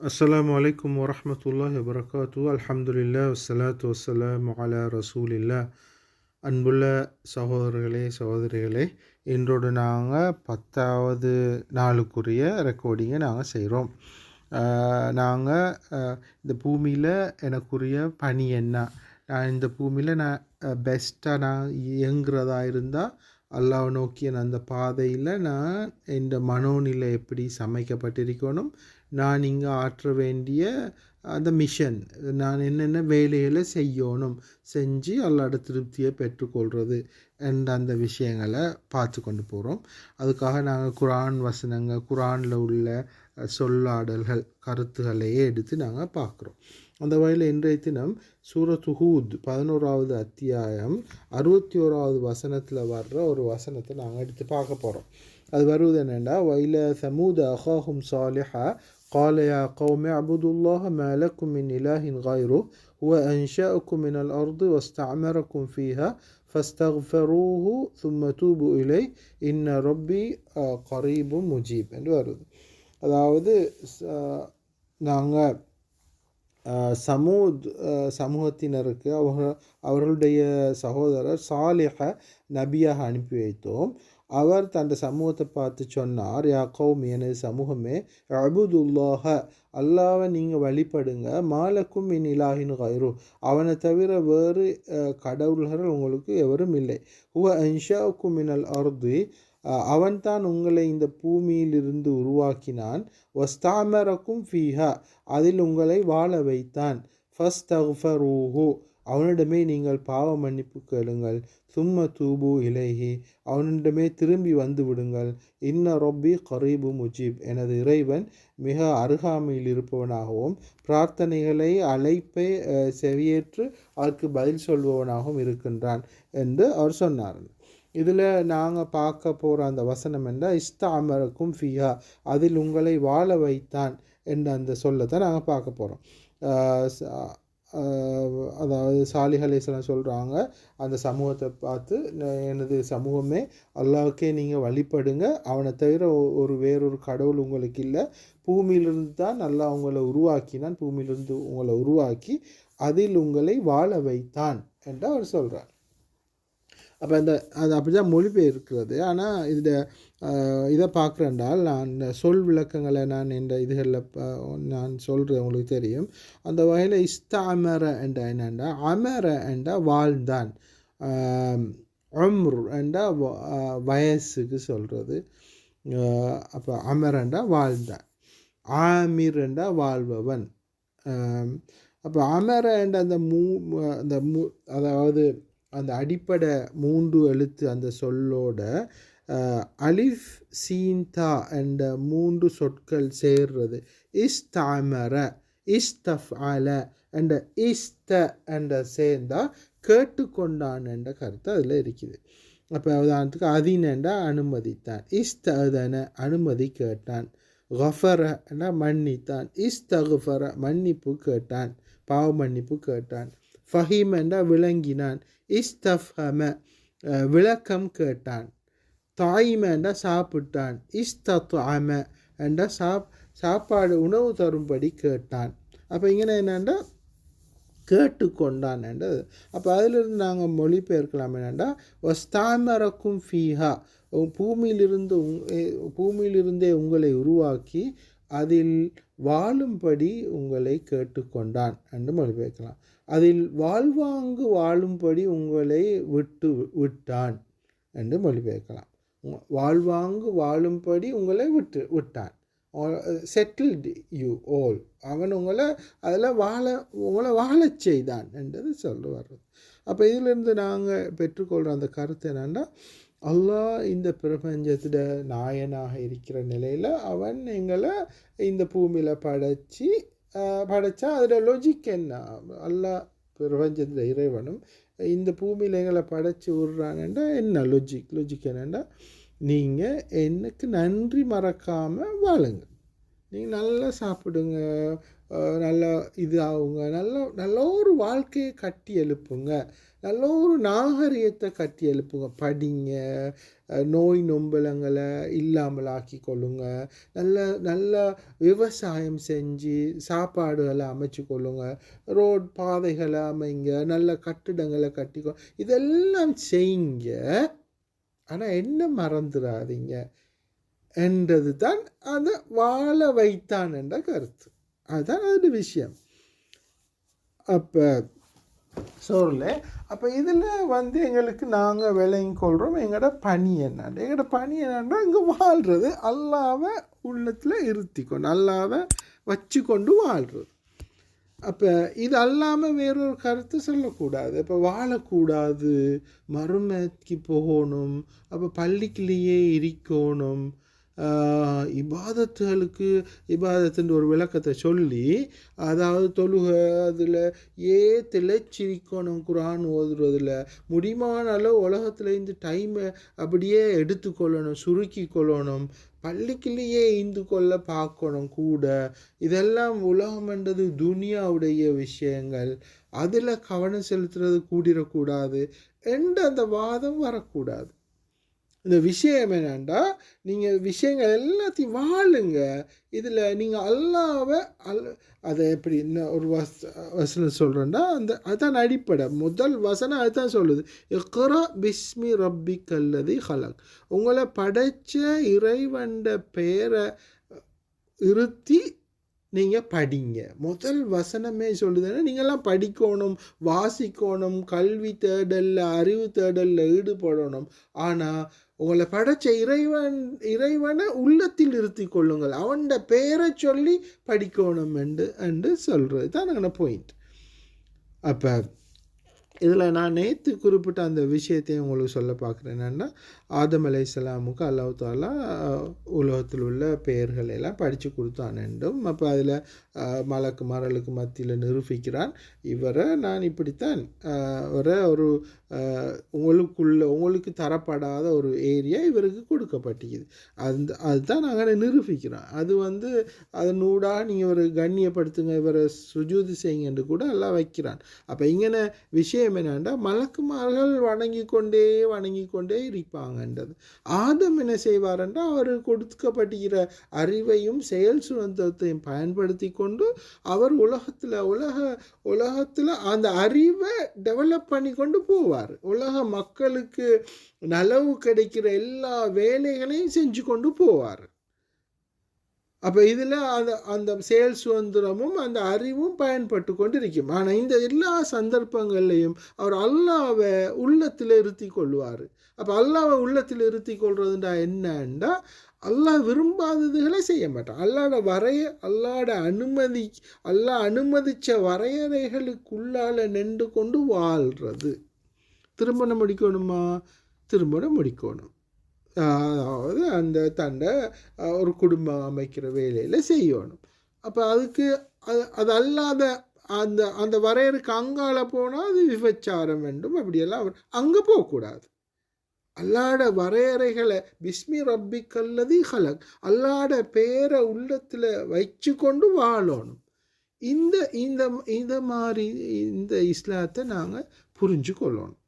அஸ்ஸலாமு அலைக்கும் வரஹ்மத்துல்லாஹி வபரகாத்து அல்ஹம்துலில்லா வஸ்ஸலாத்து வஸ்ஸலாமு அலா ரசூலில்லா அன்புள்ள சகோதரர்களே சகோதரிகளே இன்றோடு நாங்கள் பத்தாவது நாளுக்குரிய ரெக்கார்டிங்கை நாங்கள் செய்கிறோம் நாங்கள் இந்த பூமியில் எனக்குரிய பணி என்ன? நான் இந்த பூமியில் நான் பெஸ்ட்டாக நான் இயங்குறதா இருந்தால் அல்லாவை நோக்கிய அந்த பாதையில் நான் இந்த மனோநிலை எப்படி சமைக்கப்பட்டிருக்கணும் நான் இங்கே ஆற்ற வேண்டிய அந்த மிஷன் நான் என்னென்ன வேலைகளை செய்யணும் செஞ்சு அல்லாட திருப்தியை பெற்றுக்கொள்வது என்ற அந்த விஷயங்களை பார்த்து கொண்டு போகிறோம் அதுக்காக நாங்கள் குரான் வசனங்கள் குரானில் உள்ள சொல்லாடல்கள் கருத்துக்களையே எடுத்து நாங்கள் பார்க்குறோம். அந்த வகையில் இன்றைய தினம் சூரத் ஹூத் பதினோராவது அத்தியாயம் அறுபத்தி ஓராவது வசனத்தில் வர்ற ஒரு வசனத்தை நாங்கள் எடுத்து பார்க்க போகிறோம் அது வருவது என்னென்னா வயல சமூத அஹாஹும் சாலிஹா قال يا قوم اعبدوا الله ما لكم من إله غيره هو أنشأكم من الأرض واستعمركم فيها فاستغفروه ثم توبوا إليه إن ربي قريب مجيب என்று வருது அதாவது நாங்கள் சமூத் சமூகத்தினருக்கு அவர்கள் அவர்களுடைய சகோதரர் சாலிஹ நபியாக அனுப்பி வைத்தோம் அவர் தன் சமூகத்தை பார்த்து சொன்னார் யா கௌம் எனது சமூகமே அபுதுல்லாஹ அல்லாவை நீங்கள் வழிபடுங்க. மாலக்கும் இன் இலாஹின் கயிறு அவனை தவிர வேறு கடவுள்கள் உங்களுக்கு எவரும் இல்லை. ஹுவ அன்ஷாவுக்கும் மினல் அர்து. அவன்தான் உங்களை இந்த பூமியிலிருந்து உருவாக்கினான். வஸ்தாமரக்கும் ஃபீஹா. அதில் உங்களை வாழ வைத்தான். ஃபஸ்ட் அஃபரூஹு அவனிடமே நீங்கள் பாவ மன்னிப்பு கேளுங்கள். சும்ம தூபு இலேஹி. அவனிடமே திரும்பி வந்து விடுங்கள். இன்ன ரொப்பி கரீபு முஜீப் எனது இறைவன் மிக அருகாமையில் இருப்பவனாகவும் பிரார்த்தனைகளை அழைப்பை செவியேற்று அதற்கு பதில் சொல்பவனாகவும் இருக்கின்றான் என்று அவர் சொன்னார். இதில் நாங்கள் பார்க்க போகிற அந்த வசனம் என்ற இஸ்தாமருக்கும் ஃபியா அதில் உங்களை வாழ வைத்தான் என்ற அந்த சொல்லை தான் நாங்கள் பார்க்க போகிறோம் அதாவது சாலிஹலேஸ்வரம் சொல்கிறாங்க அந்த சமூகத்தை பார்த்து எனது சமூகமே அல்லாவுக்கே நீங்கள் வழிபடுங்க அவனை தவிர ஒரு வேறொரு கடவுள் உங்களுக்கு இல்லை. பூமியிலிருந்து தான் நல்லா உங்களை உருவாக்கினான் பூமியிலிருந்து உங்களை உருவாக்கி அதில் உங்களை வாழ வைத்தான் என்று அவர் சொல்கிறார் அப்போ அந்த அது அப்படி தான் மொழிபெயர்க்கிறது. ஆனால் இதில் இதை பார்க்குறேன்டால் நான் இந்த சொல் விளக்கங்களை நான் இந்த இதுகளில் நான் சொல்கிறது உங்களுக்கு தெரியும். அந்த வகையில் இஸ்தாமர என்ற என்னென்னா அமர என்ற வாழ்ந்தான். அம்ரு என்ற வயசுக்கு சொல்கிறது அப்போ அமரண்டா வாழ்ந்தான். ஆமிர் என்றா வாழ்பவன். அப்போ அமர என்ற அந்த மூ அந்த மூ அதாவது அந்த அடிப்படை மூன்று எழுத்து அந்த சொல்லோட அலிஃப் சீன்தா என்ற மூன்று சொற்கள் சேர்றது. இஸ்தாமர இஸ்தஃப் அல என்ற இஸ்த என்ற சேர்ந்தா கேட்டுக்கொண்டான் என்ற கருத்து அதில் இருக்குது. அப்போ உதாரணத்துக்கு அதினண்டா அனுமதித்தான். இஸ்ததன அனுமதி கேட்டான். கஃபர மன்னித்தான். இஸ்தகுஃபர மன்னிப்பு கேட்டான். பாவ மன்னிப்பு கேட்டான். ஃபஹீம் என்றா விளங்கினான். இஸ்தஃபம விளக்கம் கேட்டான். தாயிம என்றா சாப்பிட்டான். இஸ்தத்அம என்றா சாப் சாப்பாடு உணவு தரும்படி கேட்டான். அப்போ இங்கே என்னென்னா கேட்டுக்கொண்டான் என்றது. அப்போ அதிலிருந்து நாங்கள் மொழிபெயர்க்கலாம் என்னென்னா ஒஸ்தாமரக்கும் ஃபீஹா பூமியிலிருந்து பூமியிலிருந்தே உங்களை உருவாக்கி அதில் வாழும்படி உங்களை கேட்டுக்கொண்டான் என்று மொழிபெயர்க்கலாம். அதில் வாழ்வாங்கு வாழும்படி உங்களை விட்டு விட்டான் என்று மொழிபெயர்க்கலாம். வாழ்வாங்கு வாழும்படி உங்களை விட்டு விட்டான். செட்டில்டு யூ ஓல் அவன் உங்களை அதில் வாழ உங்களை வாழச் செய்தான் என்றது சொல்ல வர்றது. அப்போ இதிலிருந்து நாங்கள் பெற்றுக்கொள்கிற அந்த கருத்து என்னென்னா அல்லாஹ் இந்த பிரபஞ்சத்தில் நாயனாக இருக்கிற நிலையில் அவன் எங்களை இந்த பூமியில் படைச்சி படைச்சா அதில் லொஜிக் என்ன? அல்லா பிரபஞ்சத்தில் இறைவனும் இந்த பூமியில் எங்களை படைச்சி விட்றானண்டா என்ன லொஜிக் லொஜிக் என்னென்னா நீங்கள் எனக்கு நன்றி மறக்காமல் வாழுங்க. நீங்கள் நல்லா சாப்பிடுங்க நல்லா இது ஆகுங்க நல்ல நல்ல ஒரு வாழ்க்கையை கட்டி எழுப்புங்க. நல்ல ஒரு நாகரிகத்தை கட்டி எழுப்புங்க. படிங்க. நோய் நொம்பலங்களை இல்லாமல் ஆக்கி கொள்ளுங்க நல்ல நல்ல விவசாயம் செஞ்சு சாப்பாடுகளை அமைச்சு கொள்ளுங்க ரோட் பாதைகளை அமைங்க. நல்ல கட்டிடங்களை கட்டிக்கோ இதெல்லாம் செய்யுங்க ஆனால் என்ன மறந்துடாதீங்க என்றது தான் அந்த வாழ வைத்தான் என்ற கருத்து. அதுதான் அது விஷயம். அப்போ சொல்ல அப்போ இதில் வந்து எங்களுக்கு நாங்கள் விலையும் கொள்கிறோம் எங்களோட பணி என்னன்னு எங்களோட பணி என்னன்னா இங்கே வாழ்கிறது அல்லாவை உள்ளத்தில் இருத்திக்கொண்டு அல்லாவை வச்சு கொண்டு வாழ்கிறது அப்போ இது அல்லாமல் வேறொரு கருத்து சொல்லக்கூடாது. இப்போ வாழக்கூடாது. மறுமைக்கு போகணும். அப்போ பள்ளிக்குள்ளேயே இருக்கணும். இபாதத்துகளுக்கு இபாதத்துன்ற ஒரு விளக்கத்தை சொல்லி அதாவது தொழுக அதில் ஏ திளைச்சிரிக்கணும் குரான் ஓதுறதுல. முடியுமான அளவு உலகத்தில் இந்த டைமை அப்படியே எடுத்துக்கொள்ளணும் சுருக்கி கொள்ளணும் பள்ளிக்குள்ளேயே இந்து கொள்ள பார்க்கணும் கூட. இதெல்லாம் உலகம்ன்றது துனியாவுடைய விஷயங்கள். அதில் கவனம் செலுத்துறது கூடிடக்கூடாது என்ற அந்த வாதம் வரக்கூடாது. இந்த விஷயம் என்னன்னா நீங்கள் விஷயங்கள் எல்லாத்தையும் வாழுங்க. இதில் நீங்கள் அல்லாவை அல் அதை எப்படி என்ன ஒரு வச வசனம் சொல்கிறேன்னா அந்த அதுதான் அடிப்படை. முதல் வசனம் அதுதான் சொல்லுது. இக்ரா பிஸ்மி ரப்பி கல்லதி ஹலக். உங்களை படைத்த இறைவண்ட பெயரை இருத்தி நீங்கள் படிங்க. முதல் வசனமே சொல்லுதுன்னா நீங்கள்லாம் படிக்கணும் வாசிக்கணும் கல்வி தேடலில் அறிவு தேடலில் ஈடுபடணும். ஆனால் உங்களை படைச்ச இறைவன் இறைவனை உள்ளத்தில் இருத்தி கொள்ளுங்கள். அவன்ட பெயரை சொல்லி படிக்கணும் என்று என்று சொல்கிறது தான் நாங்கள் பாயிண்ட் அப்போ இதில் நான் நேற்று குறிப்பிட்ட அந்த விஷயத்தையும் உங்களுக்கு சொல்ல பார்க்குறேன். என்னென்னா ஆதம் அலைசலாமுக்கு அல்லாஹ் தாலா உலகத்தில் உள்ள பெயர்கள் எல்லாம் படித்து கொடுத்தான் என்றும் அப்போ அதில் மலக்கு மரலுக்கு மத்தியில் நிரூபிக்கிறான். இவரை நான் இப்படித்தான் வர ஒரு உங்களுக்குள்ள உங்களுக்கு தரப்படாத ஒரு ஏரியா இவருக்கு கொடுக்கப்பட்டிக்குது. அந்த அதுதான் நாங்கள் நிரூபிக்கிறோம். அது வந்து அதனூடாக நீங்கள் ஒரு கண்ணியப்படுத்துங்க இவரை சுஜூதி செய்யுங்கன்னு கூட எல்லாம் வைக்கிறான். அப்போ இங்கே விஷயம் என்னென்னா மலக்குமார்கள் வணங்கி கொண்டே வணங்கி கொண்டே இருப்பாங்கன்றது ஆதம் என்ன செய்வார்ன்றா அவர் கொடுக்கப்பட்டிருக்கிற அறிவையும் செயல் சுதந்திரத்தையும் பயன்படுத்தி கொண்டு அவர் உலகத்தில் உலக உலகத்தில் அந்த அறிவை டெவலப் பண்ணி கொண்டு போவார். உலக மக்களுக்கு நலவு கிடைக்கிற எல்லா வேலைகளையும் செஞ்சு கொண்டு போவார். அப்போ இதில் அந்த அந்த செயல் சுதந்திரமும் அந்த அறிவும் பயன்பட்டு கொண்டு இருக்கும் ஆனால் இந்த எல்லா சந்தர்ப்பங்கள்லையும் அவர் அல்லாவை உள்ளத்தில் இருத்தி கொள்வார். அப்போ அல்லாவை உள்ளத்தில் இருத்தி கொள்றதுண்டா என்னண்டா? அல்லாஹ் விரும்பாததுகளை செய்ய மாட்டான். அல்லாட வரைய அல்லாட அனுமதி அல்லாஹ் அனுமதித்த வரையறைகளுக்குள்ளால் நின்று கொண்டு வாழ்கிறது திருமணம் முடிக்கணுமா? திருமணம் முடிக்கணும். அதாவது அந்த தண்டை ஒரு குடும்பம் அமைக்கிற வேலையில் செய்யணும். அப்போ அதுக்கு அது அது அல்லாத அந்த அந்த வரையறுக்கு அங்கால போனால் அது விபச்சாரம் வேண்டும் அப்படியெல்லாம் அங்கே போகக்கூடாது. அல்லாட வரையறைகளை பிஸ்மி ரப்பி கல்லதி ஹலக் அல்லாட பேரை உள்ளத்தில் வச்சு கொண்டு வாழணும். இந்த இந்த இந்த மாதிரி இந்த இஸ்லாத்தை நாங்கள் புரிஞ்சு கொள்ளணும்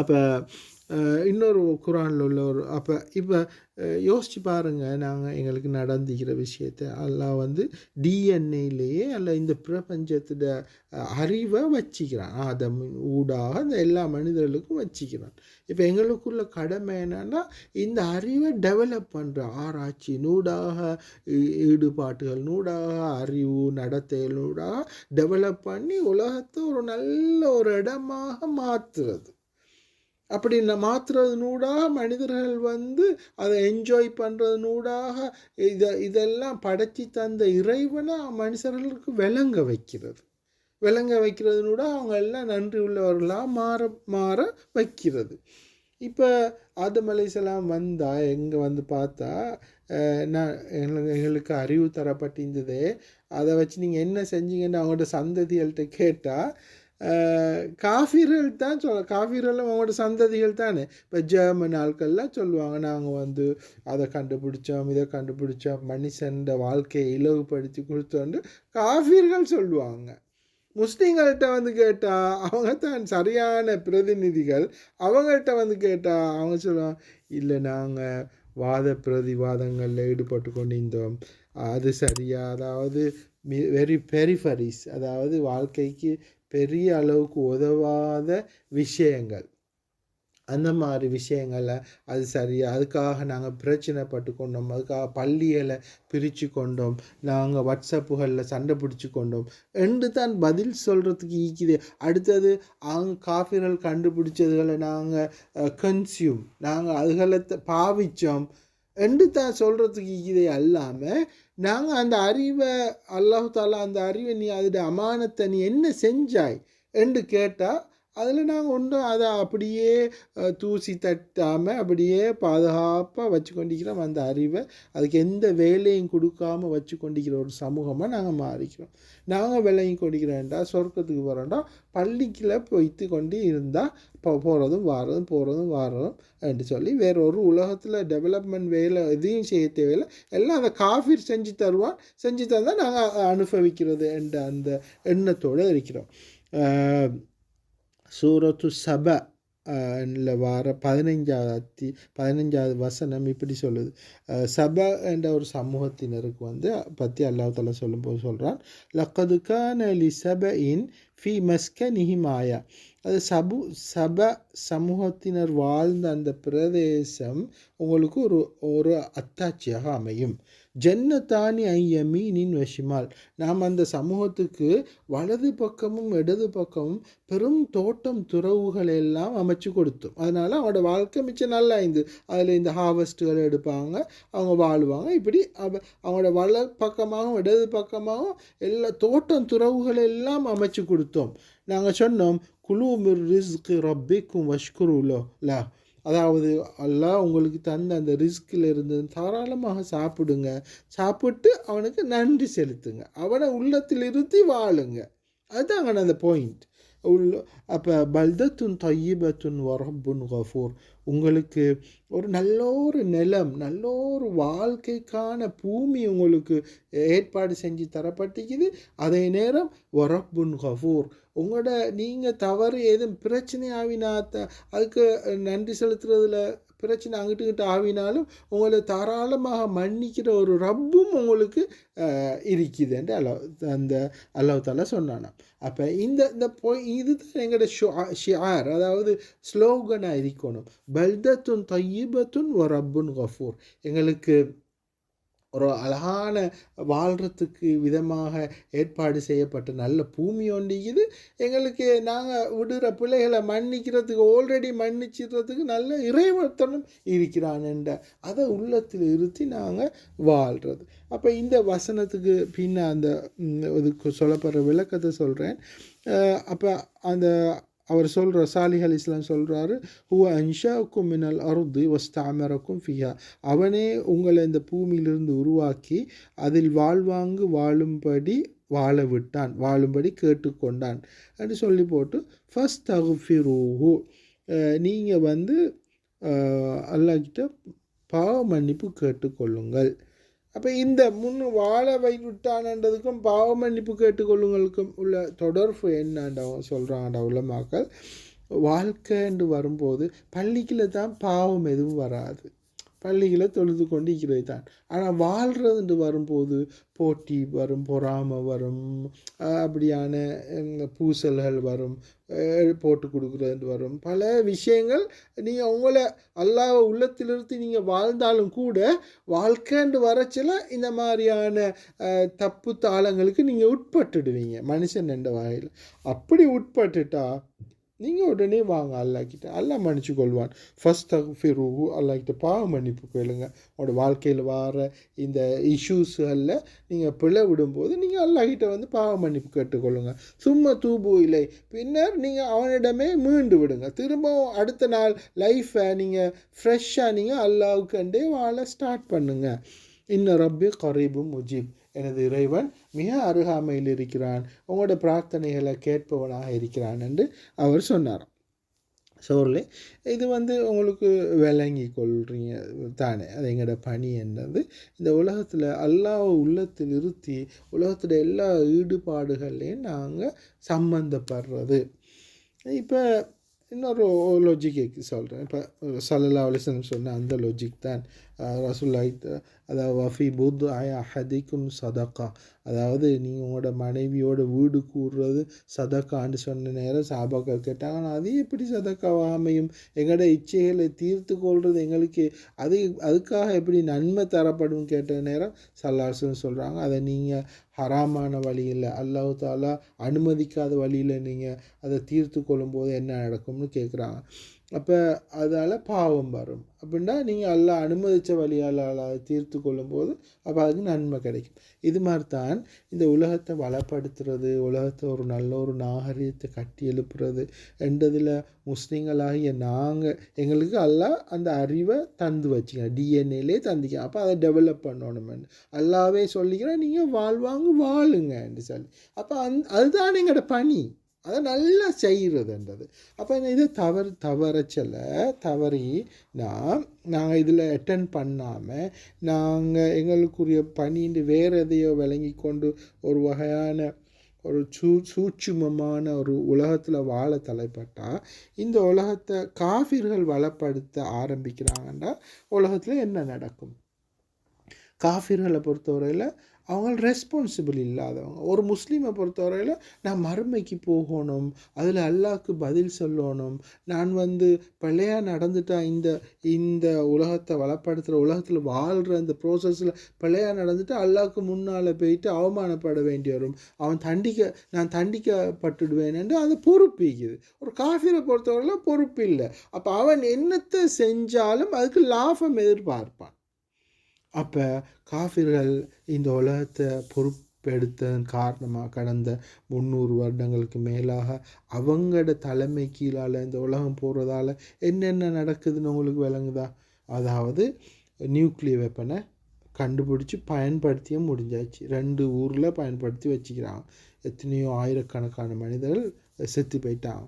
அப்போ இன்னொரு குரானில் உள்ள ஒரு அப்போ இப்போ யோசித்து பாருங்கள் நாங்கள் எங்களுக்கு நடந்துக்கிற விஷயத்த. எல்லாம் வந்து டிஎன்ஏலேயே அல்ல இந்த பிரபஞ்சத்தோட அறிவை வச்சுக்கிறான். அதை ஊடாக அந்த எல்லா மனிதர்களுக்கும் வச்சுக்கிறான். இப்போ எங்களுக்குள்ள கடமை என்னென்னா இந்த அறிவை டெவலப் பண்ணுற ஆராய்ச்சி நூடாக ஈடுபாட்டுகள் நூடாக அறிவு நடத்தைகள் நூடாக டெவலப் பண்ணி உலகத்தை ஒரு நல்ல ஒரு இடமாக மாற்றுறது அப்படி மாற்றுறதுனூடாக மனிதர்கள் வந்து அதை என்ஜாய் பண்ணுறதுனூடாக இதை இதெல்லாம் படைச்சி தந்த இறைவனை மனுஷர்களுக்கு விளங்க வைக்கிறது. விளங்க வைக்கிறதுனூட அவங்க எல்லாம் நன்றி உள்ளவர்களாக மாற மாற வைக்கிறது. இப்போ ஆதம் அலைசலாம் வந்தால் எங்கே வந்து பார்த்தா நான் எங்களுக்கு எங்களுக்கு அறிவு தரப்பட்டிருந்தது அதை வச்சு நீங்கள் என்ன செஞ்சீங்கன்னு அவங்கள்ட்ட சந்ததிகள்கிட்ட கேட்டால் காஃபிர்கள் தான் சொல்ல காஃபிர்கள் அவங்களோட சந்ததிகள் தானே? இப்போ ஜெர்மன் ஆட்கள்லாம் சொல்லுவாங்க நாங்கள் வந்து அதை கண்டுபிடிச்சோம் இதை கண்டுபிடிச்சோம் மனுஷன் வாழ்க்கையை இலவுபடுத்தி கொடுத்தோன்னு காஃபிர்கள் சொல்லுவாங்க. முஸ்லீம்கள்கிட்ட வந்து கேட்டால் அவங்க தான் சரியான பிரதிநிதிகள். அவங்கள்ட்ட வந்து கேட்டால் அவங்க சொல்லுவாங்க இல்லை நாங்கள் வாத பிரதிவாதங்களில் ஈடுபட்டு கொண்டிருந்தோம். அது சரியா அதாவது வெரி பெரிஃபரிஸ் அதாவது வாழ்க்கைக்கு பெரிய அளவுக்கு உதவாத விஷயங்கள். அந்த மாதிரி விஷயங்களை அது சரியா அதுக்காக நாங்கள் பிரச்சனைப்பட்டு கொண்டோம் அதுக்காக பள்ளிகளை பிரித்து கொண்டோம். நாங்கள் வாட்ஸ்அப்புகளில் சண்டை பிடிச்சி கொண்டோம். என்று தான் பதில் சொல்கிறதுக்கு ஈக்குது. அடுத்தது அவங்க காஃபிகள் கண்டுபிடிச்சதுகளை நாங்கள் கன்சியூம் நாங்கள் அதுகளை பாவித்தோம் பாவிச்சோம். என்று தான் சொல்கிறதுக்கு ஈக்குதே அல்லாமல் நாங்கள் அந்த அறிவை அல்லாஹு தாலா அந்த அறிவை நீ அதோட அமானத்தை நீ என்ன செஞ்சாய்? என்று கேட்டால் அதில் நாங்கள் ஒன்றும் அதை அப்படியே தூசி தட்டாமல் அப்படியே பாதுகாப்பாக வச்சு கொண்டிருக்கிறோம் அந்த அறிவை அதுக்கு எந்த வேலையும் கொடுக்காம வச்சு கொண்டிருக்கிற ஒரு சமூகமாக நாங்கள் மாறிக்கிறோம். நாங்கள் விலையும் கொண்டிருக்கிறோம்டா சொர்க்கத்துக்கு போகிறோம்டா பள்ளிக்கில் போய்த்து கொண்டு இருந்தால் இப்போ போகிறதும் வாரதும் போகிறதும் வாரதும் என்று சொல்லி வேற ஒரு உலகத்தில் டெவலப்மெண்ட் வேலை எதையும் செய்ய தேவையில்லை. எல்லாம் அந்த காஃபிர் செஞ்சு தருவான் செஞ்சு தந்தால் நாங்கள் அனுபவிக்கிறது என்ற அந்த எண்ணத்தோடு இருக்கிறோம். சூரத்து சப ல வார பதினைஞ்சாவது பதினைஞ்சாவது வசனம் இப்படி சொல்லுது. அஹ், சப என்ற ஒரு சமூகத்தினருக்கு வந்து பற்றி அல்லாஹால சொல்லும்போது சொல்கிறான் லக்கது லி சப இன் ஃபி மஸ்க நிஹிமாயா அது சபு சப சமூகத்தினர் வாழ்ந்த அந்த பிரதேசம் உங்களுக்கு ஒரு ஒரு அத்தாட்சியாக அமையும். ஜன்னத்தானி ஐயமீனின் வசிமால். நாம் அந்த சமூகத்துக்கு வலது பக்கமும் இடது பக்கமும் பெரும் தோட்டம் துறவுகள் எல்லாம் அமைச்சு கொடுத்தோம். அதனால் அவங்களோட வாழ்க்கை மிச்சம் நல்லா இருந்து அதில் இந்த ஹார்வெஸ்ட்டுகள் எடுப்பாங்க அவங்க வாழுவாங்க. இப்படி அவ அவங்களோட வல பக்கமாகவும் இடது பக்கமாகவும் எல்லா தோட்டம் துறவுகள் எல்லாம் அமைச்சு கொடுத்தோம். நாங்கள் சொன்னோம் குழு மிர் ரிஸ்க் ரப்பிக்கும் வஷ்குருலோ லா அதாவது அல்லாஹ் உங்களுக்கு தந்த அந்த ரிஸ்கில் இருந்து தாராளமாக சாப்பிடுங்க. சாப்பிட்டு அவனுக்கு நன்றி செலுத்துங்க. அவனை உள்ளத்தில் இருத்தி வாழுங்க. அதுதாங்க அந்த பாயிண்ட் உள்ள அப்போ பல்தத்துன் தையீபத்துன் வரப்புன் கஃபூர். உங்களுக்கு ஒரு நல்ல ஒரு நிலம் நல்ல ஒரு வாழ்க்கைக்கான பூமி உங்களுக்கு ஏற்பாடு செஞ்சு தரப்பட்டிக்குது அதே நேரம் வரப்புன் கஃபூர். உங்களோட நீங்கள் தவறு எதுவும் பிரச்சனை ஆவினாத்த அதுக்கு நன்றி செலுத்துறதுல பிரச்சனை அங்கிட்டு இங்கிட்டு ஆவினாலும் உங்களை தாராளமாக மன்னிக்கிற ஒரு ரப்பும் உங்களுக்கு அஹ், இருக்குதுன்ட்டு அல்லாஹ் அந்த அல்லாஹ் சொன்னானா அப்போ இந்த இந்த பொய் இதுதான் எங்களோட ஷியார் அதாவது ஸ்லோகனாக இருக்கணும். பல்தத்துன் தையீபத்துன் ஒரு ரப்புன் கஃபூர். எங்களுக்கு ஒரு அழகான வாழ்கிறதுக்கு விதமாக ஏற்பாடு செய்யப்பட்ட நல்ல பூமி ஒன்றிக்குது எங்களுக்கு நாங்கள் விடுற பிள்ளைகளை மன்னிக்கிறதுக்கு ஆல்ரெடி மன்னிச்சிடுறதுக்கு நல்ல இறைவர்த்தனம் இருக்கிறான் என்ற அதை உள்ளத்தில் இருத்தி நாங்கள் வாழ்கிறது அப்போ இந்த வசனத்துக்கு பின்ன அந்த இதுக்கு சொல்லப்படுற விளக்கத்தை சொல்கிறேன் அப்போ அந்த அவர் சொல்கிற சாலிஹ் அலி இஸ்லாம் சொல்கிறாரு ஹுவ அன்ஷாக்கும் மினல் அருது வஸ்தாமரக்கும் ஃபியா அவனே உங்களை இந்த பூமியிலிருந்து உருவாக்கி அதில் வாழ்வாங்கு வாழும்படி வாழ விட்டான் வாழும்படி கேட்டுக்கொண்டான் என்று சொல்லி போட்டு ஃபஸ்ட் அகுஃபிரூஹு நீங்கள் வந்து அஹ், அல்லாஹ்கிட்ட பாவ மன்னிப்பு கேட்டுக்கொள்ளுங்கள். அப்போ இந்த முன் வாழ வைவிட்டானன்றதுக்கும் பாவ மன்னிப்பு கேட்டுக்கொள்ளுங்களுக்கும் உள்ள தொடர்பு என்னண்டா சொல்கிறாங்கடா உலமாக்கள் வாழ்க்கைன்று வரும்போது பள்ளிக்கில் தான் பாவம் எதுவும் வராது. பள்ளிகளை தொழுது கொண்டு இருக்கிறது தான் ஆனால் வாழ்கிறதுன்னு வரும்போது போட்டி வரும் பொறாமை வரும் அப்படியான பூசல்கள் வரும் போட்டு கொடுக்குறது வரும். பல விஷயங்கள் நீங்கள் உங்களை அல்லாஹ் உள்ளத்திலிருந்து நீங்கள் வாழ்ந்தாலும் கூட வாழ்க்கைன்னு வரச்சில இந்த மாதிரியான தப்பு தாளங்களுக்கு நீங்கள் உட்பட்டுடுவீங்க. மனுஷன் என்ற வகையில். அப்படி உட்பட்டுட்டா நீங்கள் உடனே வாங்க அல்லாக்கிட்ட அல்லாஹ் மன்னிச்சு கொள்வான் ஃபஸ்ட் தகுஃபிருஹு அல்லாக்கிட்ட பாவ மன்னிப்பு கேளுங்க. உங்களோட வாழ்க்கையில் வர இந்த இஷ்யூஸ்களில் நீங்கள் பிழை விடும்போது நீங்கள் அல்லாக்கிட்ட வந்து பாவ மன்னிப்பு கேட்டுக்கொள்ளுங்க. சும்மா தூபு இல்லை பின்னர் நீங்கள் அவனிடமே மீண்டு விடுங்க. திரும்பவும் அடுத்த நாள் லைஃப்பை நீங்கள் ஃப்ரெஷ்ஷாக நீங்கள் அல்லாவுக்கண்டே வாழ ஸ்டார்ட் பண்ணுங்கள் இன்னும் ரப்பி கரீபும் முஜீப். எனது இறைவன் மிக அருகாமையில் இருக்கிறான். உங்களோட பிரார்த்தனைகளை கேட்பவனாக இருக்கிறான் என்று அவர் சொன்னார். சோர்லே இது வந்து உங்களுக்கு விளங்கி கொள்றீங்க தானே. அது எங்களோட பணி என்னது? இந்த உலகத்தில் எல்லா உள்ளத்தில் இருத்தி உலகத்துடைய எல்லா ஈடுபாடுகள்லையும் நாங்கள் சம்மந்தப்படுறது இப்போ இன்னொரு லாஜிக் சொல்கிறேன் இப்போ சல்லல்லா அலிசன் சொன்ன அந்த லாஜிக் தான். ரசுல்லாய் அதாவது வஃபி புத் ஆய அஹதிக்கும் சதக்கா. அதாவது நீங்கள் உங்களோட மனைவியோட வீடு கூடுறது சதக்கான்னு சொன்ன நேரம் சாபாக்கள் கேட்டாங்க ஆனால் அது எப்படி சதக்காவாக அமையும்? எங்களோட இச்சைகளை தீர்த்து கொள்வது எங்களுக்கு அது அதுக்காக எப்படி நன்மை தரப்படும்? கேட்ட நேரம் சல்லாசுன்னு சொல்கிறாங்க அதை நீங்கள் ஹராமான வழியில் அல்லாஹு தாலா அனுமதிக்காத வழியில் நீங்கள் அதை தீர்த்து கொள்ளும்போது என்ன நடக்கும்னு கேட்குறாங்க அப்போ அதால் பாவம் வரும். அப்படின்னா நீங்கள் எல்லாம் அனுமதித்த வழியால் அதை தீர்த்து கொள்ளும்போது அப்போ அதுக்கு நன்மை கிடைக்கும். இது மாதிரி தான் இந்த உலகத்தை வளப்படுத்துறது உலகத்தை ஒரு நல்ல ஒரு நாகரீகத்தை கட்டி எழுப்புறது என்றதில் முஸ்லீம்களாகிய நாங்கள் எங்களுக்கு எல்லாம் அந்த அறிவை தந்து வச்சுங்க டிஎன்ஏலே தந்திக்க அப்போ அதை டெவலப் பண்ணணுமென்னு எல்லாவே சொல்லிக்கிறேன் நீங்கள் வாழ்வாங்க வாழுங்கன்னு சொல்லி. அப்போ அந் அதுதான் எங்களோட பணி. அதை நல்லா செய்கிறதுன்றது அப்போ இதை தவறு தவறச்சல தவறி நான் நாங்கள் இதில் அட்டன் பண்ணாமல் நாங்கள் எங்களுக்குரிய பணின்னு வேறு எதையோ விளங்கி கொண்டு ஒரு வகையான ஒரு சூ சூட்சுமமான ஒரு உலகத்தில் வாழ தலைப்பட்டால் இந்த உலகத்தை காஃபிர்கள் வளப்படுத்த ஆரம்பிக்கிறாங்கன்னா உலகத்தில் என்ன நடக்கும்? காஃபிர்களை பொறுத்தவரையில் அவங்க ரெஸ்பான்சிபிள் இல்லாதவங்க. ஒரு முஸ்லீமை பொறுத்தவரையில் நான் மறுமைக்கு போகணும். அதில் அல்லாவுக்கு பதில் சொல்லணும். நான் வந்து பிள்ளையாக நடந்துட்டா இந்த இந்த உலகத்தை வளப்படுத்துகிற உலகத்தில் வாழ்கிற அந்த ப்ரோசஸில் பிள்ளையாக நடந்துட்டு அல்லாவுக்கு முன்னால் போயிட்டு அவமானப்பட வேண்டி வரும். அவன் தண்டிக்க நான் தண்டிக்கப்பட்டுடுவேன் என்று அது பொறுப்பிக்குது. ஒரு காஃபிரை பொறுத்தவரையில் பொறுப்பு இல்லை அப்போ அவன் என்னத்தை செஞ்சாலும் அதுக்கு லாபம் எதிர்பார்ப்பான். அப்போ காஃபிர்கள் இந்த உலகத்தை பொறுப்பெடுத்ததன் காரணமாக கடந்த முந்நூறு வருடங்களுக்கு மேலாக அவங்களோட தலைமை கீழால் இந்த உலகம் போகிறதால என்னென்ன நடக்குதுன்னு உங்களுக்கு விளங்குதா? அதாவது நியூக்ளியர் வெப்பனை கண்டுபிடிச்சி பயன்படுத்தியே முடிஞ்சாச்சு. ரெண்டு ஊரில் பயன்படுத்தி வச்சுக்கிறாங்க. எத்தனையோ ஆயிரக்கணக்கான மனிதர்கள் செத்து போயிட்டாங்க.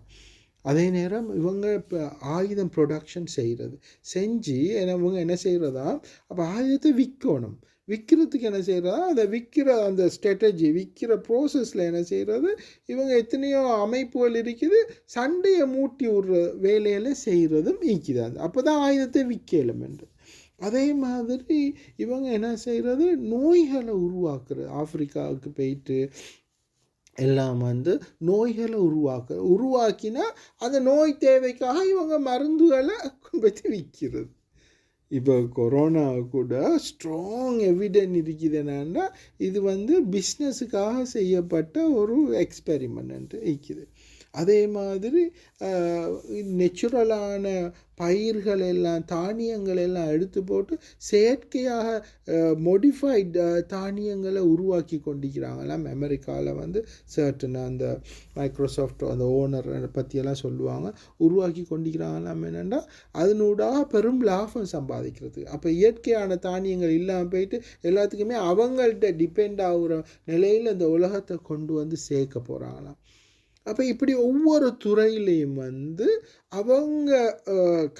அதே நேரம் இவங்க இப்போ ஆயுதம் ப்ரொடக்ஷன் செய்கிறது செஞ்சு என்ன இவங்க என்ன செய்கிறதா அப்போ ஆயுதத்தை விற்கணும் விற்கிறதுக்கு என்ன செய்கிறதா அதை விற்கிற அந்த ஸ்ட்ராட்டஜி விற்கிற ப்ரோசஸில் என்ன செய்கிறது இவங்க எத்தனையோ அமைப்புகள் இருக்குது சண்டையை மூட்டி விடுற வேலையில் செய்கிறதும் ஈக்குது அப்போ தான் ஆயுதத்தை விற்கலும் என்று. அதே மாதிரி இவங்க என்ன செய்கிறது நோய்களை உருவாக்குறது ஆப்பிரிக்காவுக்கு போயிட்டு எல்லாம் வந்து நோய்களை உருவாக்க உருவாக்கினா அந்த நோய் தேவைக்காக இவங்க மருந்துகளை பற்றி விற்கிறது இப்போ கொரோனா கூட ஸ்ட்ராங் எவிடன் இருக்குது என்னன்னா இது வந்து பிஸ்னஸுக்காக செய்யப்பட்ட ஒரு எக்ஸ்பெரிமெண்ட் இருக்குது. அதே மாதிரி நெச்சுரலான பயிர்கள் எல்லாம் தானியங்கள் எல்லாம் எடுத்து போட்டு செயற்கையாக மொடிஃபைட் தானியங்களை உருவாக்கி கொண்டிருக்கிறாங்களாம். அமெரிக்காவில் வந்து சர்டன் அந்த மைக்ரோசாஃப்ட் அந்த ஓனர் பற்றியெல்லாம் சொல்லுவாங்க. உருவாக்கி கொண்டிருக்கிறாங்களாம் என்னென்னா அதனூடாக பெரும் லாபம் சம்பாதிக்கிறது. அப்போ இயற்கையான தானியங்கள் இல்லாமல் போயிட்டு எல்லாத்துக்குமே அவங்கள்ட்ட டிபெண்ட் ஆகுற நிலையில் இந்த உலகத்தை கொண்டு வந்து சேர்க்க போகிறாங்களாம் அப்போ இப்படி ஒவ்வொரு துறையிலையும் வந்து அவங்க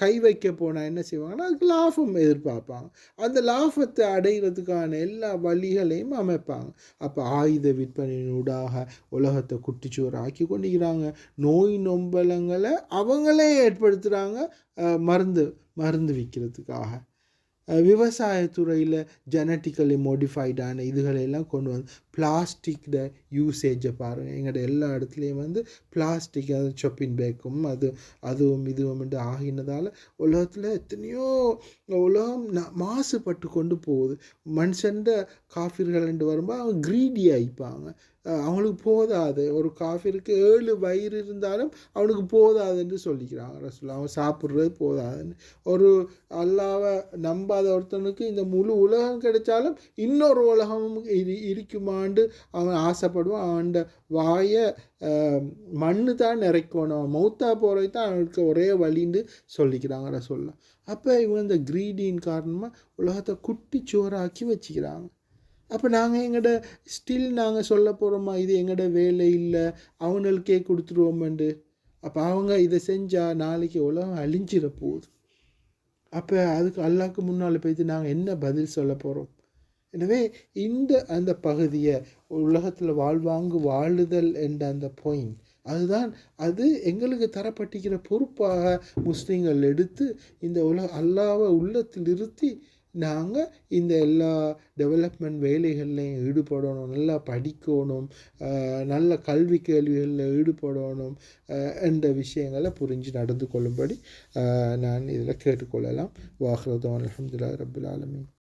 கை வைக்க போனால் என்ன செய்வாங்கன்னா அதுக்கு லாபம் எதிர்பார்ப்பாங்க. அந்த லாபத்தை அடைகிறதுக்கான எல்லா வழிகளையும் அமைப்பாங்க. அப்போ ஆயுத விற்பனையினூடாக உலகத்தை குட்டிச்சோறு ஆக்கி கொண்டிருக்கிறாங்க. நோய் நொம்பலங்களை அவங்களே ஏற்படுத்துகிறாங்க மருந்து மருந்து விற்கிறதுக்காக விவசாயத்துறையில் ஜெனட்டிக்கலி மோடிஃபைடான இதுகளெல்லாம் கொண்டு வந்து பிளாஸ்டிக்கில் யூசேஜை பாருங்கள் எங்கள்கிட்ட எல்லா இடத்துலையும் வந்து பிளாஸ்டிக் அது சொப்பின் பேக்கும் அது அதுவும் இதுவும் ஆகினதால் உலகத்தில் எத்தனையோ உலகம் மாசுபட்டு கொண்டு போகுது. மனுஷன்ட காஃபிர்கள் வரும்போது அவங்க க்ரீடி ஆயிப்பாங்க. அவங்களுக்கு போதாது. ஒரு காஃபிற்கு ஏழு வயிறு இருந்தாலும் அவனுக்கு போதாதுன்னு சொல்லிக்கிறாங்க ரசூல். அவன் சாப்பிட்றது போதாதுன்னு. ஒரு அல்லாவை நம்பாத ஒருத்தனுக்கு இந்த முழு உலகம் கிடைச்சாலும் இன்னொரு உலகமும் இரு இருக்குமாண்டு அவன் ஆசைப்படுவான். அவன் வாயை மண்ணு தான் நிறைக்கணும். அவன் மௌத்தா போகிறது தான் அவனுக்கு ஒரே வழின்னு சொல்லிக்கிறாங்க ரசூல்லாம் அப்போ இவன் இந்த க்ரீடின் காரணமாக உலகத்தை குட்டி சோறாக்கி வச்சுக்கிறாங்க. அப்போ நாங்கள் எங்களோட ஸ்டில் நாங்கள் சொல்ல போகிறோமா இது எங்களோட வேலை இல்லை அவங்களுக்கே கொடுத்துருவோமெண்டு. அப்போ அவங்க இதை செஞ்சால் நாளைக்கு உலகம் அழிஞ்சிட போகுது அப்போ அதுக்கு அல்லாக்கு முன்னால் போய்த்து நாங்கள் என்ன பதில் சொல்ல போகிறோம் எனவே இந்த அந்த பகுதியை உலகத்தில் வாழ்வாங்கு வாழுதல் என்ற அந்த பாயிண்ட் அதுதான் அது எங்களுக்கு தரப்பட்டிருக்கிற பொறுப்பாக முஸ்லீம்கள் எடுத்து இந்த உலக அல்லாவை உள்ளத்தில் நிறுத்தி நாங்கள் இந்த எல்லா டெவலப்மெண்ட் வேலைகள்லையும் ஈடுபடணும் நல்லா படிக்கணும் நல்ல கல்வி கேள்விகளில் ஈடுபடணும் என்ற விஷயங்களை புரிஞ்சு நடந்து கொள்ளும்படி நான் இதில் கேட்டுக்கொள்ளலாம். வாஹ்ரதோன் அலமதுல்லா ரபுல் ஆலமின்.